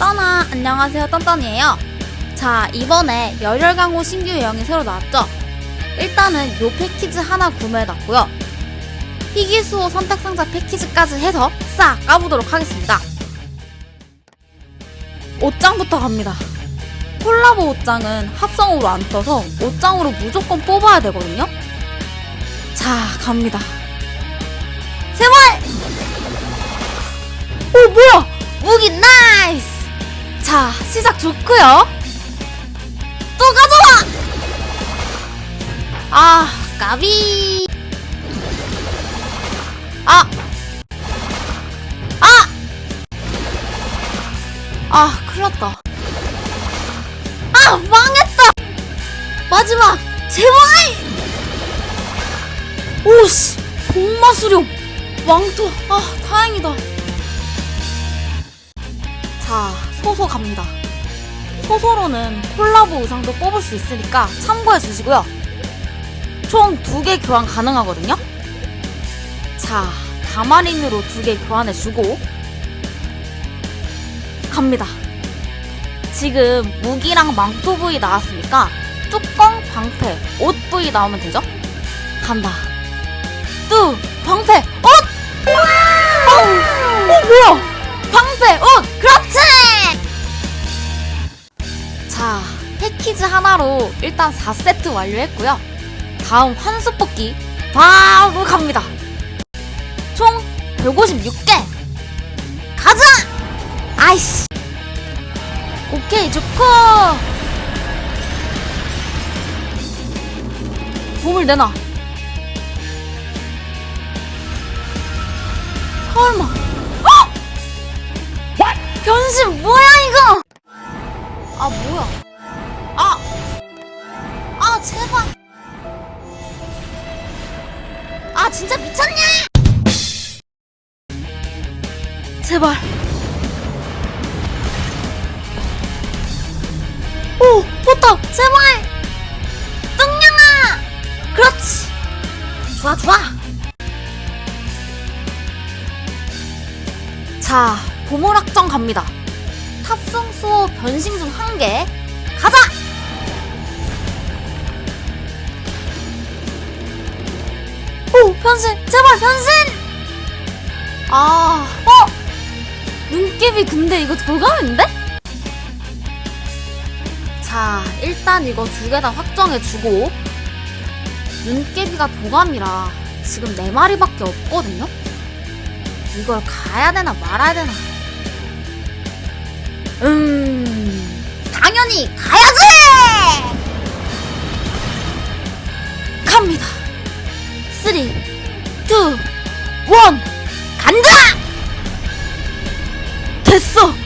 안녕하세요 딴딴이에요. 자 이번에 열혈강호 신규 여행이 새로 나왔죠? 일단은 요 패키지 하나 구매해놨고요. 희귀수호 선택상자 패키지까지 해서 싹 까보도록 하겠습니다. 옷장부터 갑니다. 콜라보 옷장은 합성으로 안 떠서 옷장으로 무조건 뽑아야 되거든요? 자 갑니다. 제발 시작 좋고요. 또 가져와! 아 까비. 아. 아! 아 큰일 났다. 아 망했다! 마지막 제발 오씨 복마수룡 왕토. 아 다행이다 자 소소 갑니다 소소로는 콜라보 의상도 뽑을 수 있으니까 참고해 주시고요 총 두 개 교환 가능하거든요 자 다마린으로 두 개 교환해 주고 갑니다 지금 무기랑 망토 부위 나왔으니까 뚜껑, 방패, 옷 부위 나오면 되죠? 간다. 뚜, 방패, 옷! 어우, 어, 뭐야? 방패, 옷! 패키지 하나로 일단 4세트 완료했고요. 다음 환수 뽑기 바로 갑니다. 총 156개! 가자! 아이씨! 오케이 좋고 보물 내놔 설마 헉! 변신 뭐야 이거 아 뭐야 아 진짜 미쳤냐 제발 오, 포탑, 제발! 뚱냥아! 그렇지! 좋아, 좋아! 자, 보물학정 갑니다. 탑승 수호 변신 중 한 개. 가자! 변신! 제발, 변신! 아, 어? 눈깨비 근데 이거 돌가면인데? 자, 일단 이거 두 개 다 확정해주고 눈깨비가 도감이라 지금 네 마리밖에 없거든요? 이걸 가야 되나 말아야 되나? 음, 당연히 가야지! 갑니다. 3, 투, 원, 간다! 됐어!